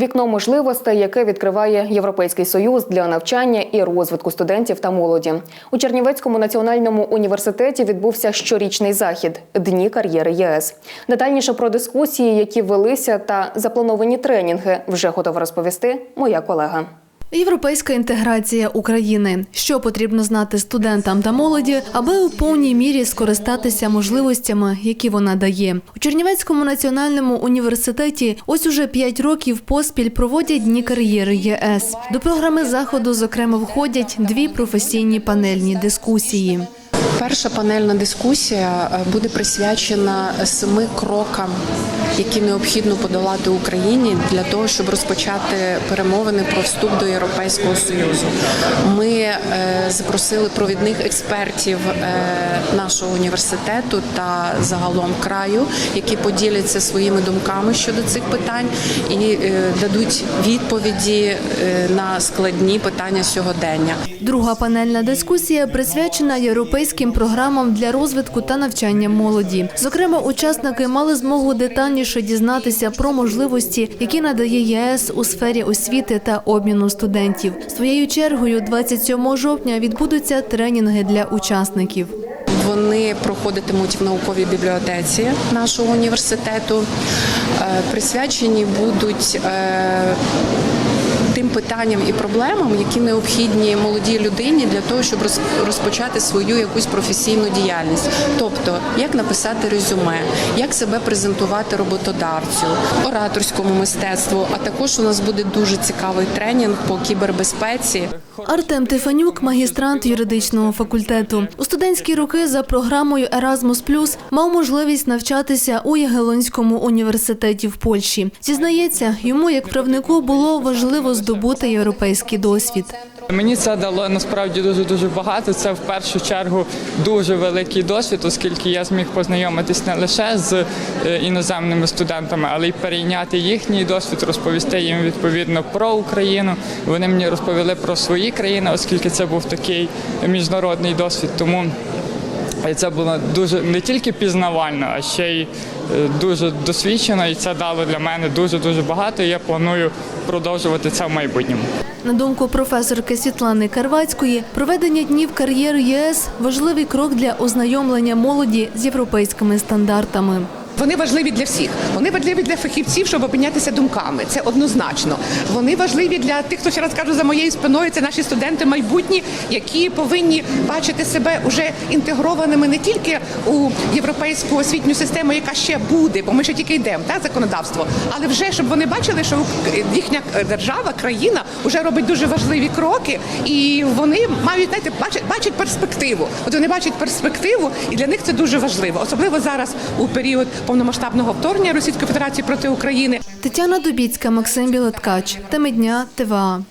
Вікно можливостей, яке відкриває Європейський союз для навчання і розвитку студентів та молоді. У Чернівецькому національному університеті відбувся щорічний захід Дні кар'єри ЄС. Детальніше про дискусії, які велися, та заплановані тренінги, вже готова розповісти моя колега. Європейська інтеграція України. Що потрібно знати студентам та молоді, аби у повній мірі скористатися можливостями, які вона дає. У Чернівецькому національному університеті ось уже п'ять років поспіль проводять дні кар'єри ЄС. До програми заходу, зокрема, входять дві професійні панельні дискусії. Перша панельна дискусія е, буде присвячена семи крокам, які необхідно подолати Україні для того, щоб розпочати перемовини про вступ до Європейського Союзу. Ми е, запросили провідних експертів е, нашого університету та загалом краю, які поділяться своїми думками щодо цих питань і е, дадуть відповіді на складні питання сьогодення. Друга панельна дискусія присвячена європейським програмам для розвитку та навчання молоді. Зокрема, учасники мали змогу детальніше дізнатися про можливості, які надає ЄС у сфері освіти та обміну студентів. Своєю чергою, 27 жовтня відбудуться тренінги для учасників. Вони проходитимуть в науковій бібліотеці нашого університету. Е, Присвячені будуть е, питанням і проблемам, які необхідні молодій людині для того, щоб роз- розпочати свою якусь професійну діяльність. Тобто, як написати резюме, як себе презентувати роботодавцю, ораторському мистецтву. А також у нас буде дуже цікавий тренінг по кібербезпеці. Артем Тифанюк, магістрант юридичного факультету. У студентські роки за програмою Erasmus мав можливість навчатися у Ягелонському університеті в Польщі. Зізнається, йому як правнику було важливо здобути європейський досвід. Мені це дало насправді дуже дуже багато. Це в першу чергу дуже великий досвід, оскільки я зміг познайомитись не лише з е, іноземними студентами, але й перейняти їхній досвід, розповісти їм відповідно про Україну. Вони мені розповіли про свої країни, оскільки це був такий міжнародний досвід. Тому і це було дуже не тільки пізнавально, а ще й е, дуже досвідчено, і це дало для мене дуже дуже багато. І я планую продовжувати це в майбутньому. На думку професорки Світлани Карвацької, проведення днів кар'єри ЄС важливий крок для ознайомлення молоді з європейськими стандартами. Вони важливі для всіх. Вони важливі для фахівців, щоб обмінятися думками. Це однозначно. Вони важливі для тих, хто ще раз кажу за моєю спиною. Це наші студенти майбутні, які повинні бачити себе уже інтегрованими не тільки у європейську освітню систему, яка ще буде, бо ми ще тільки йдемо, так, законодавство, але вже щоб вони бачили, що їхня держава, країна вже робить дуже важливі кроки, і вони мають знаєте, бачать, бачать перспективу. От вони бачать перспективу, і для них це дуже важливо, особливо зараз у період повномасштабного вторгнення Російської Федерації проти України. Тетяна Дубіцька, Максим Білоткач. Теми дня ТВА.